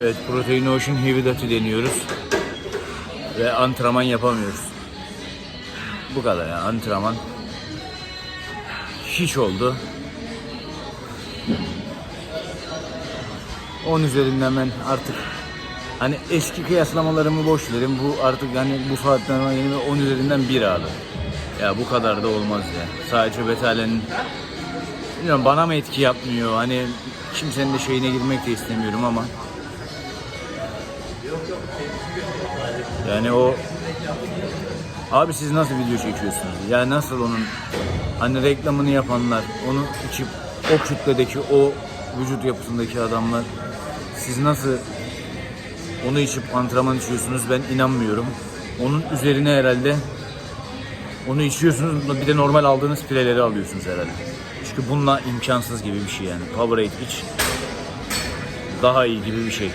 Evet, Protein Ocean Duty deniyoruz. Ve antrenman yapamıyoruz. Bu kadar yani antrenman. Hiç oldu. 10 üzerinden ben artık hani eski kıyaslamalarımı boş verin. Bu artık yani bu saatten sonra yeni bir 10 üzerinden 1 abi. Ya bu kadar da olmaz ya. Sadece Betale'nin bilmiyorum bana mı etki yapmıyor. Hani kimsenin de şeyine girmek de istemiyorum ama Yani o Abi siz nasıl video çekiyorsunuz? Ya nasıl onun hani reklamını yapanlar, onu içip o kütledeki o vücut yapısındaki adamlar siz nasıl onu içip antrenman içiyorsunuz ben inanmıyorum. Onun üzerine herhalde onu içiyorsunuz bir de normal aldığınız pireleri alıyorsunuz herhalde. Çünkü bununla imkansız gibi bir şey yani. Powerade iç daha iyi gibi bir şey.